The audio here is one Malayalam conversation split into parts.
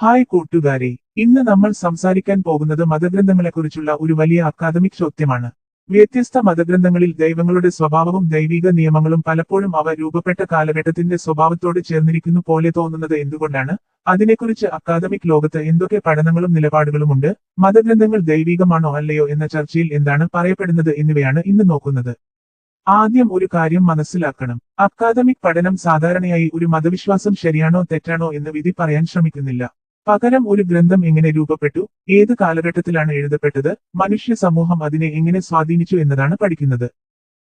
ഹായ് കൂട്ടുകാരെ ഇന്ന് നമ്മൾ സംസാരിക്കാൻ പോകുന്നത് മതഗ്രന്ഥങ്ങളെക്കുറിച്ചുള്ള ഒരു വലിയ അക്കാദമിക് ചോദ്യമാണ്. വ്യത്യസ്ത മതഗ്രന്ഥങ്ങളിൽ ദൈവങ്ങളുടെ സ്വഭാവവും ദൈവിക നിയമങ്ങളും പലപ്പോഴും അവ രൂപപ്പെട്ട കാലഘട്ടത്തിന്റെ സ്വഭാവത്തോട് ചേർന്നിരിക്കുന്നു പോലെ തോന്നുന്നത് എന്തുകൊണ്ടാണ്? അതിനെക്കുറിച്ച് അക്കാദമിക് ലോകത്ത് എന്തൊക്കെ പഠനങ്ങളും നിലപാടുകളുമുണ്ട്? മതഗ്രന്ഥങ്ങൾ ദൈവികമാണോ അല്ലയോ എന്ന ചർച്ചയിൽ എന്താണ് പറയപ്പെടുന്നത് എന്നിവയാണ് ഇന്ന് നോക്കുന്നത്. ആദ്യം ഒരു കാര്യം മനസ്സിലാക്കണം. അക്കാദമിക് പഠനം സാധാരണയായി ഒരു മതവിശ്വാസം ശരിയാണോ തെറ്റാണോ എന്ന് വിധി പറയാൻ ശ്രമിക്കുന്നില്ല. പകരം ഒരു ഗ്രന്ഥം എങ്ങനെ രൂപപ്പെട്ടു ഏത് കാലഘട്ടത്തിലാണ് എഴുതപ്പെട്ടത് മനുഷ്യ സമൂഹം അതിനെ എങ്ങനെ സ്വാധീനിച്ചു എന്നതാണ് പഠിക്കുന്നത്.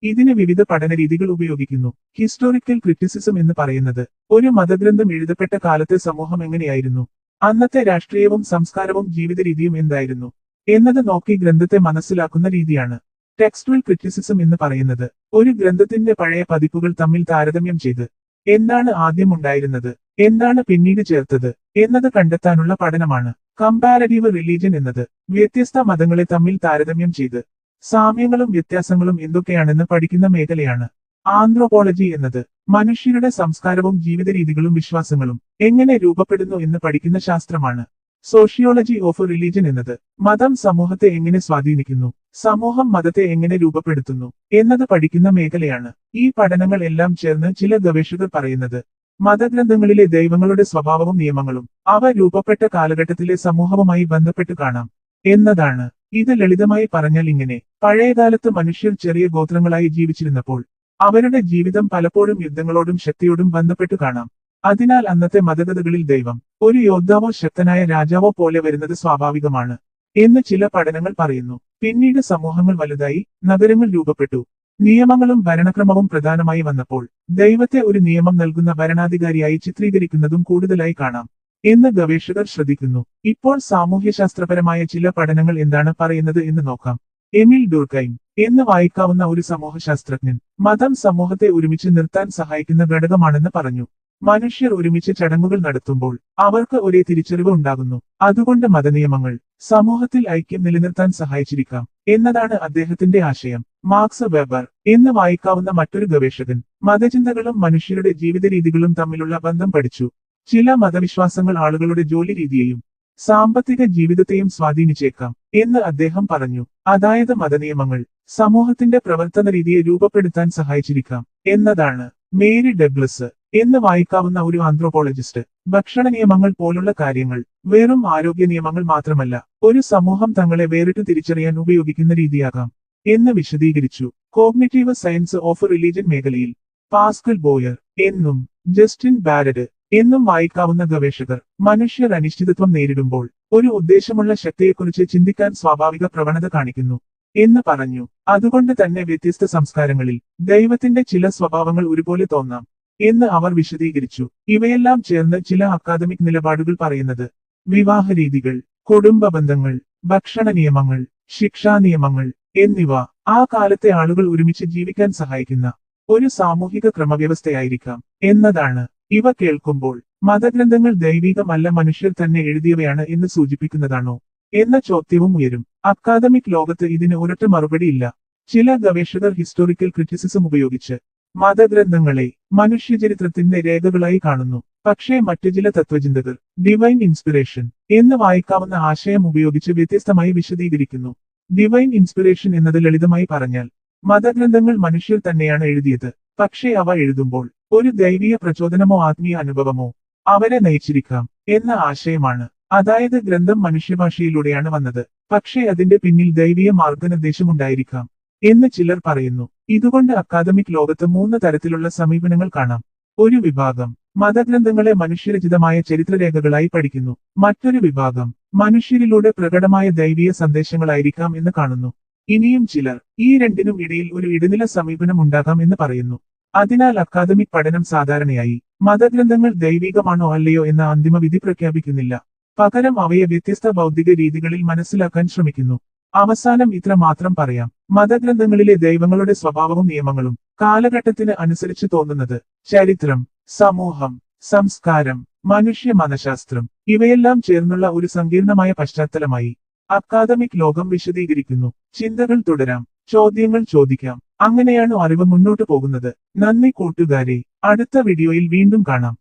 ഇതിന് വിവിധ പഠന രീതികൾ ഉപയോഗിക്കുന്നു. ഹിസ്റ്റോറിക്കൽ ക്രിറ്റിസിസം എന്ന് പറയുന്നത് ഒരു മതഗ്രന്ഥം എഴുതപ്പെട്ട കാലത്തെ സമൂഹം എങ്ങനെയായിരുന്നു അന്നത്തെ രാഷ്ട്രീയവും സംസ്കാരവും ജീവിത രീതിയും എന്തായിരുന്നു എന്നത് നോക്കി ഗ്രന്ഥത്തെ മനസ്സിലാക്കുന്ന രീതിയാണ്. ടെക്സ്റ്റുവൽ ക്രിറ്റിസിസം എന്ന് പറയുന്നത് ഒരു ഗ്രന്ഥത്തിന്റെ പഴയ പതിപ്പുകൾ തമ്മിൽ താരതമ്യം ചെയ്ത് എന്താണ് ആദ്യം ഉണ്ടായിരുന്നത് എന്താണ് പിന്നീട് ചേർത്തത്? എന്നത് കണ്ടെത്താനുള്ള പഠനമാണ്. കമ്പാരറ്റീവ് റിലീജിയൻ എന്നത് വ്യത്യസ്ത മതങ്ങളെ തമ്മിൽ താരതമ്യം ചെയ്ത് സാമ്യങ്ങളും വ്യത്യാസങ്ങളും എന്തൊക്കെയാണെന്ന് പഠിക്കുന്ന മേഖലയാണ്. ആന്ത്രോപോളജി എന്നത് മനുഷ്യരുടെ സംസ്കാരവും ജീവിത രീതികളും വിശ്വാസങ്ങളും എങ്ങനെ രൂപപ്പെടുന്നു എന്ന് പഠിക്കുന്ന ശാസ്ത്രമാണ്. സോഷ്യോളജി ഓഫ് റിലീജിയൻ എന്നത് മതം സമൂഹത്തെ എങ്ങനെ സ്വാധീനിക്കുന്നു സമൂഹം മതത്തെ എങ്ങനെ രൂപപ്പെടുത്തുന്നു എന്നത് പഠിക്കുന്ന മേഖലയാണ്. ഈ പഠനങ്ങൾ എല്ലാം ചേർന്ന് ചില ഗവേഷകർ പറയുന്നത് മതഗ്രന്ഥങ്ങളിലെ ദൈവങ്ങളുടെ സ്വഭാവവും നിയമങ്ങളും അവ രൂപപ്പെട്ട കാലഘട്ടത്തിലെ സമൂഹവുമായി ബന്ധപ്പെട്ട് കാണാം എന്നതാണ്. ഇത് ലളിതമായി പറഞ്ഞാൽ ഇങ്ങനെ പഴയകാലത്ത് മനുഷ്യർ ചെറിയ ഗോത്രങ്ങളായി ജീവിച്ചിരുന്നപ്പോൾ അവരുടെ ജീവിതം പലപ്പോഴും യുദ്ധങ്ങളോടും ശക്തിയോടും ബന്ധപ്പെട്ട് കാണാം. അതിനാൽ അന്നത്തെ മതകഥകളിൽ ദൈവം ഒരു യോദ്ധാവോ ശക്തനായ രാജാവോ പോലെ വരുന്നത് സ്വാഭാവികമാണ് എന്ന് ചില പഠനങ്ങൾ പറയുന്നു. പിന്നീട് സമൂഹങ്ങൾ വലുതായി നഗരങ്ങൾ രൂപപ്പെട്ടു. നിയമങ്ങളും ഭരണക്രമവും പ്രധാനമായി വന്നപ്പോൾ ദൈവത്തെ ഒരു നിയമം നൽകുന്ന ഭരണാധികാരിയായി ചിത്രീകരിക്കുന്നതും കൂടുതലായി കാണാം എന്ന് ഗവേഷകർ ശ്രദ്ധിക്കുന്നു. ഇപ്പോൾ സാമൂഹ്യശാസ്ത്രപരമായ ചില പഠനങ്ങൾ എന്താണ് പറയുന്നത് എന്ന് നോക്കാം. എമിൽ ഡുർക്കൈം എന്ന് വായിക്കാവുന്ന ഒരു സമൂഹശാസ്ത്രജ്ഞൻ മതം സമൂഹത്തെ ഒരുമിച്ച് നിർത്താൻ സഹായിക്കുന്ന ഘടകമാണെന്ന് പറഞ്ഞു. മനുഷ്യർ ഒരുമിച്ച് ചടങ്ങുകൾ നടത്തുമ്പോൾ അവർക്ക് ഒരേ തിരിച്ചറിവ് ഉണ്ടാകുന്നു. അതുകൊണ്ട് മതനിയമങ്ങൾ സമൂഹത്തിൽ ഐക്യം നിലനിർത്താൻ സഹായിച്ചിരിക്കാം എന്നതാണ് അദ്ദേഹത്തിന്റെ ആശയം. മാർക്സ് വെബർ എന്ന് വായിക്കാവുന്ന മറ്റൊരു ഗവേഷകൻ മതചിന്തകളും മനുഷ്യരുടെ ജീവിത രീതികളും തമ്മിലുള്ള ബന്ധം പഠിച്ചു. ചില മതവിശ്വാസങ്ങൾ ആളുകളുടെ ജോലി രീതിയെയും സാമ്പത്തിക ജീവിതത്തെയും സ്വാധീനിച്ചേക്കാം എന്ന് അദ്ദേഹം പറഞ്ഞു. അതായത് മതനിയമങ്ങൾ സമൂഹത്തിന്റെ പ്രവർത്തന രീതിയെ രൂപപ്പെടുത്താൻ സഹായിച്ചിരിക്കാം എന്നതാണ്. മേരി ഡെഗ്ലസ് എന്ന് വായിക്കാവുന്ന ഒരു ആന്ത്രോപോളജിസ്റ്റ്. ഭക്ഷണ നിയമങ്ങൾ പോലുള്ള കാര്യങ്ങൾ വെറും ആരോഗ്യ നിയമങ്ങൾ മാത്രമല്ല ഒരു സമൂഹം തങ്ങളെ വേറിട്ട് തിരിച്ചറിയാൻ ഉപയോഗിക്കുന്ന രീതിയാകാം. എന്ന് വിശദീകരിച്ചു. കോഗ്നിറ്റീവ് സയൻസ് ഓഫ് റിലീജിയൻ മേഖലയിൽ പാസ്കൽ ബോയർ എന്നും ജസ്റ്റിൻ ബാരഡ് എന്നും വായിക്കാവുന്ന ഗവേഷകർ മനുഷ്യർ അനിശ്ചിതത്വം നേരിടുമ്പോൾ ഒരു ഉദ്ദേശമുള്ള ശക്തിയെക്കുറിച്ച് ചിന്തിക്കാൻ സ്വാഭാവിക പ്രവണത കാണിക്കുന്നു എന്ന് പറഞ്ഞു. അതുകൊണ്ട് തന്നെ വ്യത്യസ്ത സംസ്കാരങ്ങളിൽ ദൈവത്തിന്റെ ചില സ്വഭാവങ്ങൾ ഒരുപോലെ തോന്നാം എന്ന് അവർ വിശദീകരിച്ചു. ഇവയെല്ലാം ചേർന്ന് ചില അക്കാദമിക് നിലപാടുകൾ പറയുന്നത് വിവാഹ രീതികൾ കുടുംബ ബന്ധങ്ങൾ ഭക്ഷണ നിയമങ്ങൾ ശിക്ഷാ നിയമങ്ങൾ എന്നിവ ആ കാലത്തെ ആളുകൾ ഒരുമിച്ച് ജീവിക്കാൻ സഹായിക്കുന്ന ഒരു സാമൂഹിക ക്രമവ്യവസ്ഥയായിരിക്കാം എന്നതാണ്. ഇവ കേൾക്കുമ്പോൾ മതഗ്രന്ഥങ്ങൾ ദൈവികമല്ല മനുഷ്യർ തന്നെ എഴുതിയവയാണ് എന്ന് സൂചിപ്പിക്കുന്നതാണോ എന്ന ചോദ്യവും ഉയരും. അക്കാദമിക് ലോകത്ത് ഇതിന് ഒരൊറ്റ മറുപടിയില്ല ചില ഗവേഷകർ ഹിസ്റ്റോറിക്കൽ ക്രിറ്റിസിസം ഉപയോഗിച്ച് മതഗ്രന്ഥങ്ങളെ മനുഷ്യചരിത്രത്തിന്റെ രേഖകളായി കാണുന്നു. പക്ഷേ മറ്റു ചില തത്വചിന്തകർ ഡിവൈൻ ഇൻസ്പിറേഷൻ എന്ന് വായിക്കാവുന്ന ആശയം ഉപയോഗിച്ച് വ്യത്യസ്തമായി വിശദീകരിക്കുന്നു. ഡിവൈൻ ഇൻസ്പിറേഷൻ എന്നത് ലളിതമായി പറഞ്ഞാൽ മതഗ്രന്ഥങ്ങൾ മനുഷ്യർ തന്നെയാണ് എഴുതിയത്. പക്ഷേ അവ എഴുതുമ്പോൾ ഒരു ദൈവീയ പ്രചോദനമോ ആത്മീയ അനുഭവമോ അവരെ നയിച്ചിരിക്കാം എന്ന ആശയമാണ്. അതായത് ഗ്രന്ഥം മനുഷ്യഭാഷയിലൂടെയാണ് വന്നത്. പക്ഷേ അതിന്റെ പിന്നിൽ ദൈവീയ മാർഗനിർദ്ദേശമുണ്ടായിരിക്കാം എന്ന് ചിലർ പറയുന്നു. ഇതുകൊണ്ട് അക്കാദമിക് ലോകത്ത് മൂന്ന് തരത്തിലുള്ള സമീപനങ്ങൾ കാണാം. ഒരു വിഭാഗം മതഗ്രന്ഥങ്ങളെ മനുഷ്യരചിതമായ ചരിത്രരേഖകളായി പഠിക്കുന്നു. മറ്റൊരു വിഭാഗം മനുഷ്യരിലൂടെ പ്രകടമായ ദൈവീയ സന്ദേശങ്ങളായിരിക്കാം എന്ന് കാണുന്നു. ഇനിയും ചിലർ ഈ രണ്ടിനും ഇടയിൽ ഒരു ഇടനില സമീപനം ഉണ്ടാകാം എന്ന് പറയുന്നു. അതിനാൽ അക്കാദമിക് പഠനം സാധാരണയായി മതഗ്രന്ഥങ്ങൾ ദൈവികമാണോ അല്ലയോ എന്ന അന്തിമ വിധി പ്രഖ്യാപിക്കുന്നില്ല. പകരം അവയെ വ്യത്യസ്ത ഭൗതിക രീതികളിൽ മനസ്സിലാക്കാൻ ശ്രമിക്കുന്നു. അവസാനം ഇത്ര മാത്രം പറയാം. മതഗ്രന്ഥങ്ങളിലെ ദൈവങ്ങളുടെ സ്വഭാവവും നിയമങ്ങളും കാലഘട്ടത്തിന് അനുസരിച്ച് തോന്നുന്നത് ചരിത്രം സമൂഹം സംസ്കാരം മനുഷ്യ മനഃശാസ്ത്രം. ഇവയെല്ലാം ചേർന്നുള്ള ഒരു സങ്കീർണമായ പശ്ചാത്തലമായി അക്കാദമിക് ലോകം വിശദീകരിക്കുന്നു. ചിന്തകൾ തുടരാം. ചോദ്യങ്ങൾ ചോദിക്കാം. അങ്ങനെയാണ് അറിവ് മുന്നോട്ട് പോകുന്നത്. നന്ദി കൂട്ടുകാരെ. അടുത്ത വീഡിയോയിൽ വീണ്ടും കാണാം.